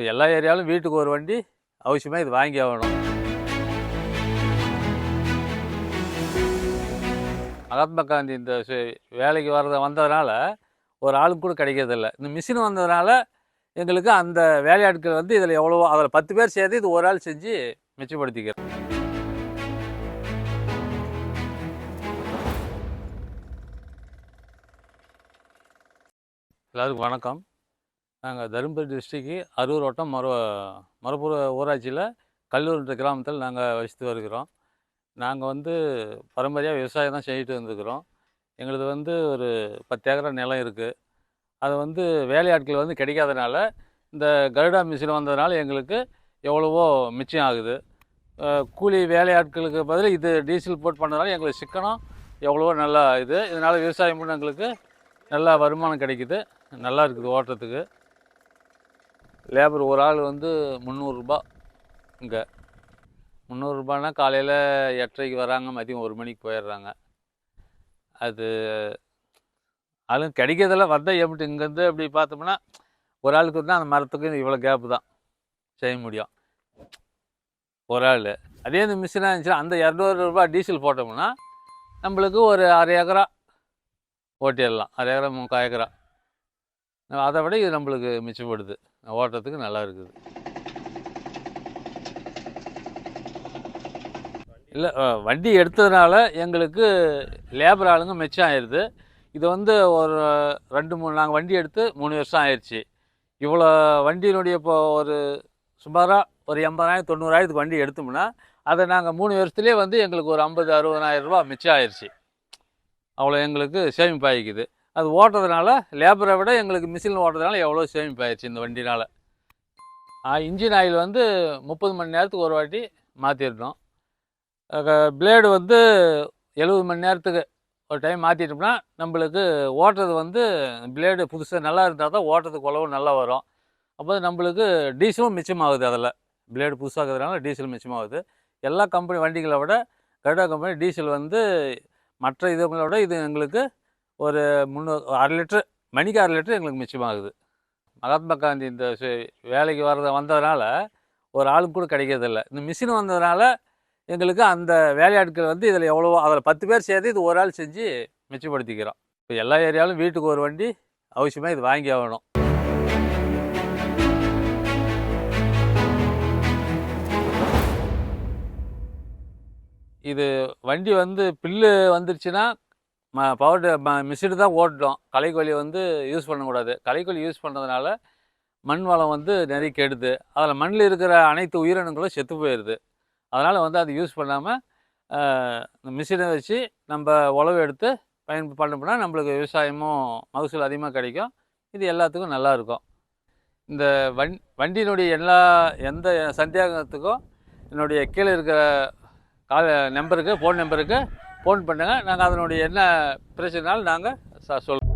இப்போ எல்லா ஏரியாவிலும் வீட்டுக்கு ஒரு வண்டி அவசியமாக இது வாங்கி ஆகணும். மகாத்மா காந்தி இந்த வேலைக்கு வர்றத வந்ததுனால ஒரு ஆளுக்கு கூட கிடைக்கிறதில்ல. இந்த மிஷின் வந்ததுனால எங்களுக்கு அந்த வேலையாட்கள் வந்து இதில் எவ்வளோ அதில் பத்து பேர் சேர்த்து இது ஒரு ஆள் செஞ்சு மிச்சப்படுத்திக்கிறோம். எல்லாருக்கும் வணக்கம். நாங்கள் தருமபுரி டிஸ்ட்ரிக்கு அரூர் வட்டம் மர மரப்புற ஊராட்சியில் கல்லூர்ன்ற கிராமத்தில் நாங்கள் வசித்து வருகிறோம். நாங்கள் வந்து பரம்பரையாக விவசாயம் தான் செஞ்சுட்டு வந்துருக்கிறோம். எங்களது வந்து ஒரு பத்து ஏக்கரா நிலம் இருக்குது அது வந்து வேலையாட்கள் வந்து கிடைக்காதனால இந்த கருடா மிஷின் வந்ததுனால எங்களுக்கு எவ்வளவோ மிச்சம் ஆகுது. கூலி வேலையாட்களுக்கு பதில் இது டீசல் போட் பண்ணதுனால எங்களுக்கு சிக்கனம் எவ்வளவோ நல்லா இது. இதனால் விவசாயம் பண்ண எங்களுக்கு நல்லா வருமானம் கிடைக்குது. நல்லா இருக்குது ஓட்டுறதுக்கு. லேபர் ஒரு ஆள் வந்து முந்நூறுரூபா இங்கே. முந்நூறுரூபானா காலையில் எட்டரைக்கு வராங்க மதியம் ஒரு மணிக்கு போயிடுறாங்க. அது அதுவும் கிடைக்கிறதில்ல வந்தால் எப்படி இங்கேருந்து அப்படி பார்த்தோம்னா ஒரு ஆளுக்கு வந்து அந்த மரத்துக்கு இவ்வளோ கேப்பு தான். செய்ய முடியும். ஒரு ஆள். அதே இந்த மிஷினாக இருந்துச்சுன்னா அந்த இரநூறு டீசல் போட்டோம்னா நம்மளுக்கு ஒரு அரை ஏக்கரா ஓட்டிடலாம். அரை ஏக்கரா முக்கால் ஏக்கரா. அதை விட இது நம்மளுக்கு மிச்சப்படுது. ஓட்டுறதுக்கு நல்லா இருக்குது. இல்லை வண்டி எடுத்ததுனால எங்களுக்கு லேபர் ஆளுங்க மிச்சம் ஆயிடுது இது வந்து ஒரு ரெண்டு மூணு நாங்கள் வண்டி எடுத்து மூணு வருஷம் ஆயிடுச்சு இவ்வளோ வண்டியினுடைய இப்போ ஒரு சுமாராக ஒரு எண்பதாயிரம் தொண்ணூறாயிரத்துக்கு வண்டி எடுத்தோம்னா அதை நாங்கள் மூணு வருஷத்துலேயே வந்து எங்களுக்கு ஒரு ஐம்பது அறுபதாயிரம் ரூபா மிச்சம் ஆயிடுச்சு அவ்வளோ எங்களுக்கு சேமிப்பாகிக்குது அது ஓட்டுறதுனால லேபரை விட எங்களுக்கு மிஷின் ஓட்டுறதுனால எவ்வளோ சேமிப்பாயிடுச்சு இந்த வண்டினால். இன்ஜின் ஆயில் வந்து முப்பது மணி நேரத்துக்கு ஒரு வாட்டி மாற்றிடணும் பிளேடு வந்து எழுபது மணி நேரத்துக்கு ஒரு டைம் மாற்றிட்டோம்னா நம்மளுக்கு ஓட்டுறது வந்து பிளேடு புதுசாக நல்லா இருந்தால் தான் ஓட்டுறதுக்கு உழவு நல்லா வரும். அப்போ நம்மளுக்கு டீசலும் மிச்சமாகுது அதில். பிளேடு புதுசாகிறதுனால டீசல் மிச்சமாகுது. எல்லா கம்பெனி வண்டிகளை விட கருடா கம்பெனி டீசல் வந்து மற்ற இதுங்களை விட இது எங்களுக்கு ஒரு முந்நூறு அரை லிட்ரு மணிக்கு அரை லிட்ரு எங்களுக்கு மிச்சமாகுது. மகாத்மா காந்தி இந்த வேலைக்கு வர்றத வந்ததுனால ஒரு ஆளும் கூட கிடைக்கிறதில்ல. இந்த மிஷின் வந்ததுனால எங்களுக்கு அந்த வேலையாட்கள் வந்து இதில் எவ்வளவோ அதில் பத்து பேர் சேர்த்து இது ஒரு ஆள் செஞ்சு மிச்சப்படுத்திக்கிறோம். இப்போ எல்லா ஏரியாவிலும் வீட்டுக்கு ஒரு வண்டி அவசியமாக இது வாங்கி ஆகணும். இது வண்டி வந்து பில்லு வந்துருச்சுன்னா பவர் மிஷினு தான் ஓட்டணும். களைக்கொல்லி வந்து யூஸ் பண்ணக்கூடாது. களைக்கொல்லி யூஸ் பண்ணுறதுனால மண் வளம் வந்து நிறைய கெடுது. அதில் மண்ணில் இருக்கிற அனைத்து உயிரினங்களும் செத்து போயிடுது அதனால் வந்து அது யூஸ் பண்ணாமல் இந்த மிஷினை வச்சு நம்ம உழவு எடுத்து பயன் பண்ணோம்னா நம்மளுக்கு விவசாயமும் மகசூல் அதிகமாக கிடைக்கும். இது எல்லாத்துக்கும் நல்லா இருக்கும். இந்த வண் வண்டியினுடைய எல்லா எந்த சந்தேகத்துக்கும் என்னுடைய கீழே இருக்கிற கால் நம்பருக்கு ஃபோன் நம்பருக்கு ஃபோன் பண்ணுங்கள் நாங்கள் அதனுடைய என்ன பிரச்சனைனாலும் நாங்கள் சொல்கிறோம்